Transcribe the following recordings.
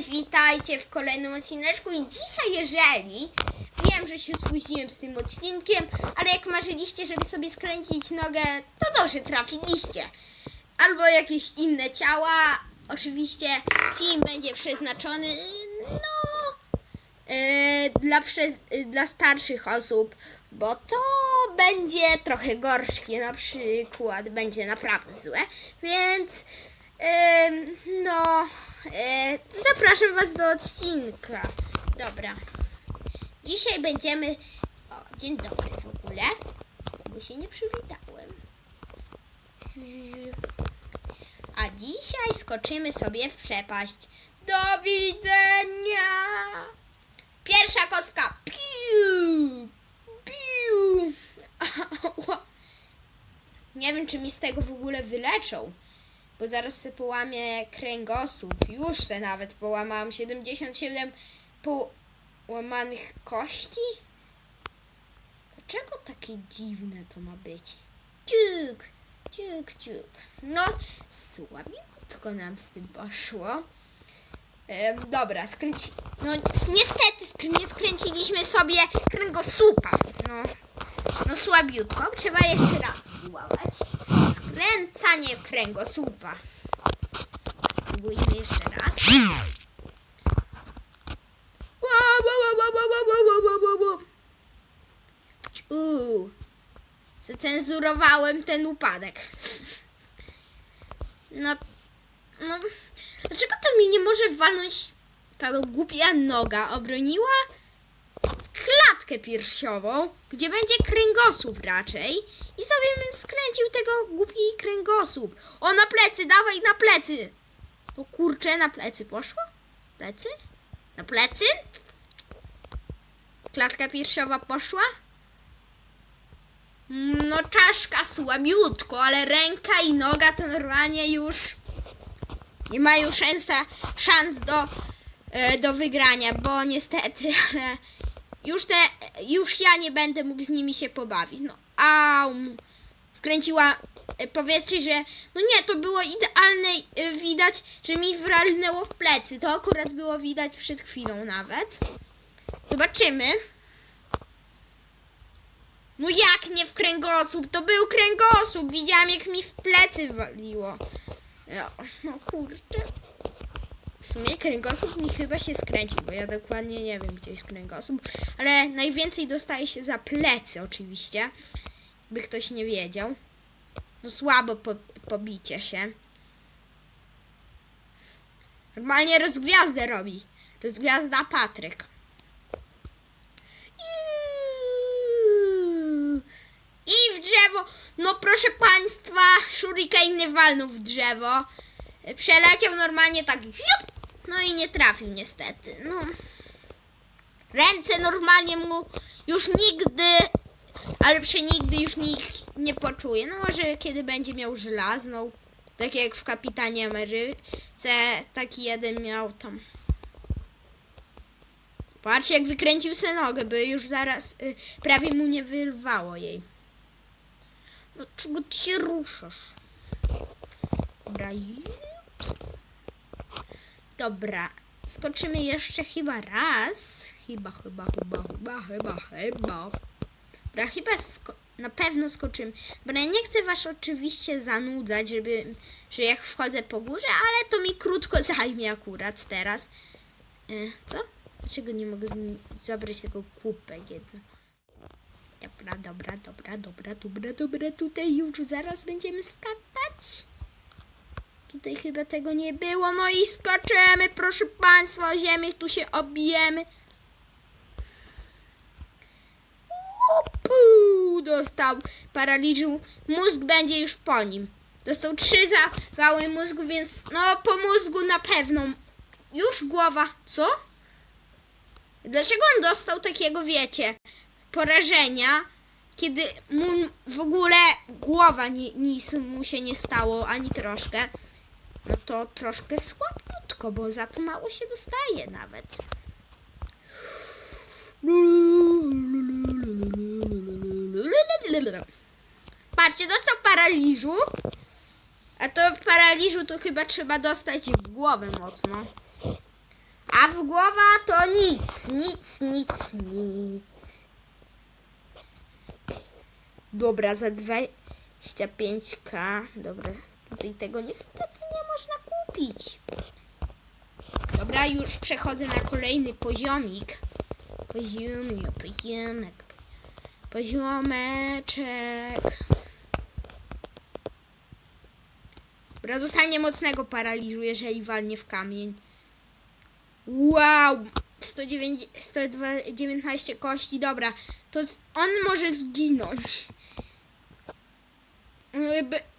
Cześć, witajcie w kolejnym odcineczku i dzisiaj jeżeli wiem, że się spóźniłem z tym odcinkiem, ale jak marzyliście, żeby sobie skręcić nogę, to dobrze trafiliście. Albo jakieś inne ciała. Oczywiście film będzie przeznaczony no yy, dla, prze- yy, dla starszych osób, bo to będzie trochę gorzkie, na przykład będzie naprawdę złe, więc no, zapraszam Was do odcinka. Dobra. Dzisiaj będziemy. O, dzień dobry w ogóle. Bo się nie przywitałem. A dzisiaj skoczymy sobie w przepaść. Do widzenia! Pierwsza kostka. Piu! Piu! Nie wiem, czy mi z tego w ogóle wyleczą bo zaraz se połamię kręgosłup. Już se nawet połamałam 77 połamanych kości. Dlaczego takie dziwne to ma być? Ciuk, ciuk, ciuk. No, słabiutko nam z tym poszło. Em, dobra, skręci... No niestety sk- nie skręciliśmy sobie kręgosłupa. No, no słabiutko. Trzeba jeszcze raz wyłamać skręcanie kręgosłupa. Spróbujmy jeszcze raz. Uuu, zacenzurowałem ten upadek. No, no, dlaczego to mi nie może walnąć ta głupia noga? Obroniła klatkę piersiową, gdzie będzie kręgosłup raczej i sobie bym skręcił tego głupi kręgosłup. O, na plecy, dawaj, na plecy. O kurczę, na plecy poszło? Plecy? Na plecy? Klatka piersiowa poszła? No czaszka słabiutko, ale ręka i noga to normalnie już nie mają szansa, szans do, e, do wygrania, bo niestety, ale już te, już ja nie będę mógł z nimi się pobawić. No, au, skręciła, e, powiedzcie, że, no nie, to było idealne, e, widać, że mi wralnęło w plecy. To akurat było widać przed chwilą nawet. Zobaczymy. No jak nie w kręgosłup? To był kręgosłup. Widziałam jak mi w plecy waliło. No, no kurczę. W sumie kręgosłup mi chyba się skręcił, bo ja dokładnie nie wiem, gdzie jest kręgosłup. Ale najwięcej dostaje się za plecy oczywiście. By ktoś nie wiedział. No słabo po, pobicie się. Normalnie rozgwiazdę robi. Rozgwiazda Patryk. I w drzewo. No proszę państwa, shuriken nie walnął w drzewo. Przeleciał normalnie tak. Jup, no i nie trafił niestety. No. Ręce normalnie mu już nigdy, ale przenigdy już nikt nie poczuje. No może kiedy będzie miał żelazną. Tak jak w Kapitanie Ameryce taki jeden miał tam. Patrz jak wykręcił se nogę, by już zaraz y, prawie mu nie wyrwało jej. No czego ty się ruszasz? Dobra. Dobra. Skoczymy jeszcze chyba raz. Chyba, chyba, chyba, chyba, chyba, chyba. Dobra, chyba na pewno skoczymy. Bo ja nie chcę was oczywiście zanudzać, żeby, że jak wchodzę po górze, ale to mi krótko zajmie akurat teraz. E, co? Dlaczego nie mogę zabrać tego kubek jednak? Dobra, dobra, dobra, dobra, dobra, dobra. Tutaj już zaraz będziemy skakać. Tutaj chyba tego nie było. No i skaczemy, proszę Państwa, o ziemię, tu się obijemy. Opu, dostał paraliżu. Mózg będzie już po nim. Dostał trzy zawały mózgu, więc no po mózgu na pewno. Już głowa. Co? Dlaczego on dostał takiego, wiecie, porażenia, kiedy mu w ogóle głowa ni, nic mu się nie stało, ani troszkę? No to troszkę słabiutko, bo za to mało się dostaje nawet. Patrzcie, dostał paraliżu. A to w paraliżu to chyba trzeba dostać w głowę mocno. A w głowa to nic, nic, nic, nic. Dobra, za 25k. Dobra, tutaj tego niestety nie można kupić. Dobra, już przechodzę na kolejny poziomik. Poziomik, poziomek. Poziomeczek. Dobra, zostanie mocnego paraliżu, jeżeli walnie w kamień. Wow! 109, 119 kości, dobra. To on może zginąć.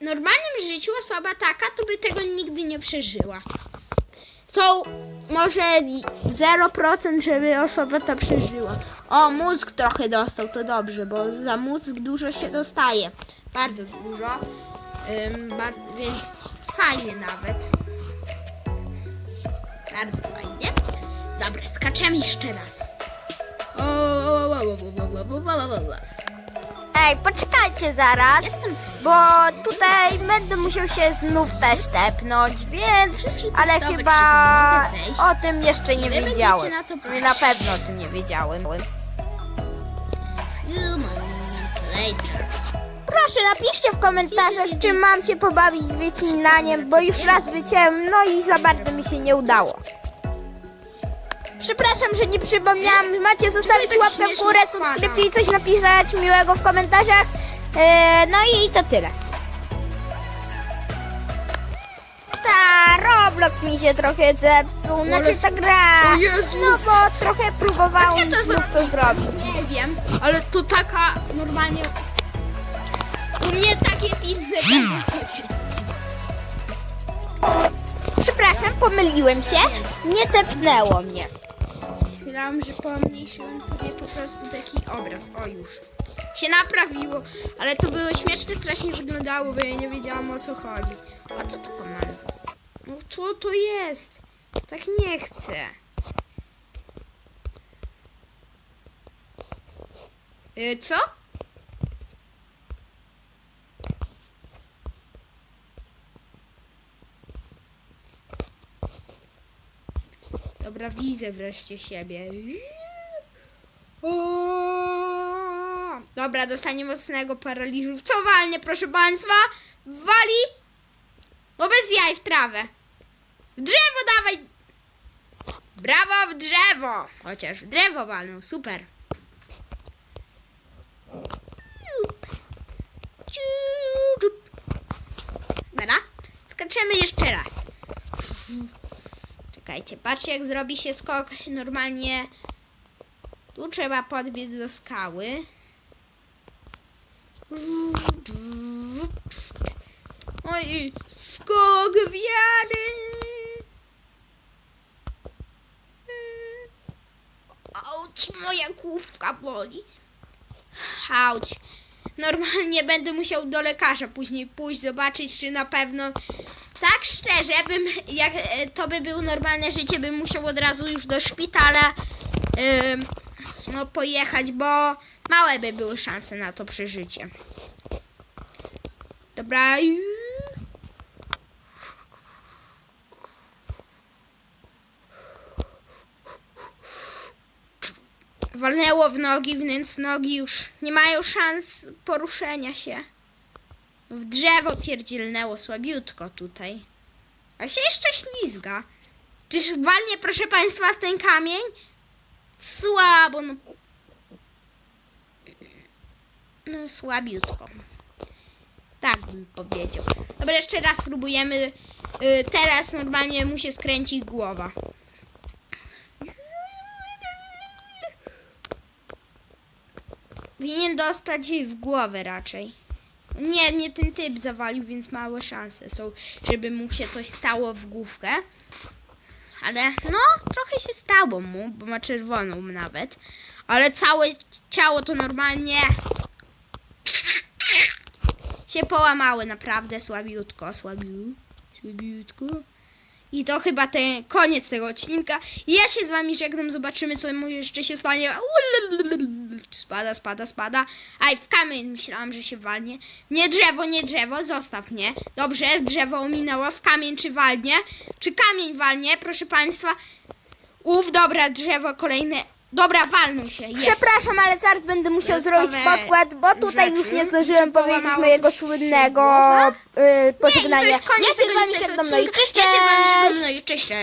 Normalnym życiu osoba taka, to by tego nigdy nie przeżyła. Są może i 0%, żeby osoba ta przeżyła. O, mózg trochę dostał, to dobrze, bo za mózg dużo się dostaje. Bardzo dużo. Ym, bar- więc fajnie nawet. Bardzo fajnie. Dobra, skaczemy jeszcze raz. O, o, o, o, o, o, o, o, o, o, o. Ej, poczekajcie zaraz, bo tutaj będę musiał się znów też tepnąć, więc... Ale chyba czy mogę wejść. o tym jeszcze nie Wy będziecie wiedziałem. na to pewno o tym nie wiedziałem. Few moments later. Proszę napiszcie w komentarzach, czy mam się pobawić z wycinaniem, bo już raz wyciąłem, no i za bardzo mi się nie udało. Przepraszam, że nie przypomniałam. Macie zostawić tak łapkę w śmiesznie górę, składam. subskrypcję i coś napisać miłego w komentarzach. E, no i to tyle. Roblox mi się trochę zepsuł, znaczy ta gra. O Jezu. No bo trochę próbowałam Jak ja to znów to zrobić. Nie wiem, ale to taka normalnie. U mnie takie filmy będą codziennie. Przepraszam, pomyliłem się. Nie tepnęło mnie. Myślałam, że pomniejszyłem sobie po prostu taki obraz. O już. Się naprawiło, ale to było śmieszne, strasznie wyglądało, bo ja nie wiedziałam o co chodzi. A co to komanda? No co to jest? Tak nie chcę. Y, co? Dobra, widzę wreszcie siebie. Dobra, dostanie mocnego paraliżu. Co walnie, proszę państwa? Wali? No bez jaj w trawę. W drzewo dawaj! Brawo w drzewo! Chociaż w drzewo walną, super. Dobra, skaczemy jeszcze raz. Czekajcie, patrzcie jak zrobi się skok normalnie. Tu trzeba podbiec do skały. Oj, skok wiary. Moja główka boli. Auć. Normalnie będę musiał do lekarza później pójść, zobaczyć, czy na pewno. Tak szczerze, bym, jak e, to by było normalne życie, bym musiał od razu już do szpitala ym, no, pojechać, bo małe by były szanse na to przeżycie. Dobra. Walnęło w nogi, więc nogi już nie mają szans poruszenia się. W drzewo pierdzielnęło słabiutko tutaj. A się jeszcze ślizga. Czyż walnie, proszę Państwa, w ten kamień? Słabo, no. No, słabiutko. Tak bym powiedział. Dobra, jeszcze raz spróbujemy. Y, teraz normalnie mu się skręci głowa. Powinien dostać w głowę raczej. Nie, nie ten typ zawalił, więc małe szanse są, żeby mu się coś stało w główkę. Ale no, trochę się stało mu, bo ma czerwoną nawet. Ale całe ciało to normalnie się połamały naprawdę słabiutko, słabiu, słabiutko. I to chyba ten koniec tego odcinka. Ja się z wami żegnam, zobaczymy co mu jeszcze się stanie. Spada, spada, spada. Aj, w kamień myślałam, że się walnie. Nie drzewo, nie drzewo, zostaw mnie. Dobrze, drzewo ominęło. W kamień czy walnie? Czy kamień walnie, proszę państwa? Uf, dobra, drzewo kolejne. Dobra, walną się. Jest. Przepraszam, ale zaraz będę musiał Dodatkowe zrobić podkład, bo tutaj już rzeczy. nie zdążyłem powiedzieć mojego się słynnego głowa. y, Nie, i to pożegnania. jest koniec Ja się z tego wami niestety żegnam, no i odcinka. cześć, Ja się z wami żegnam, cześć! no i cześć. cześć.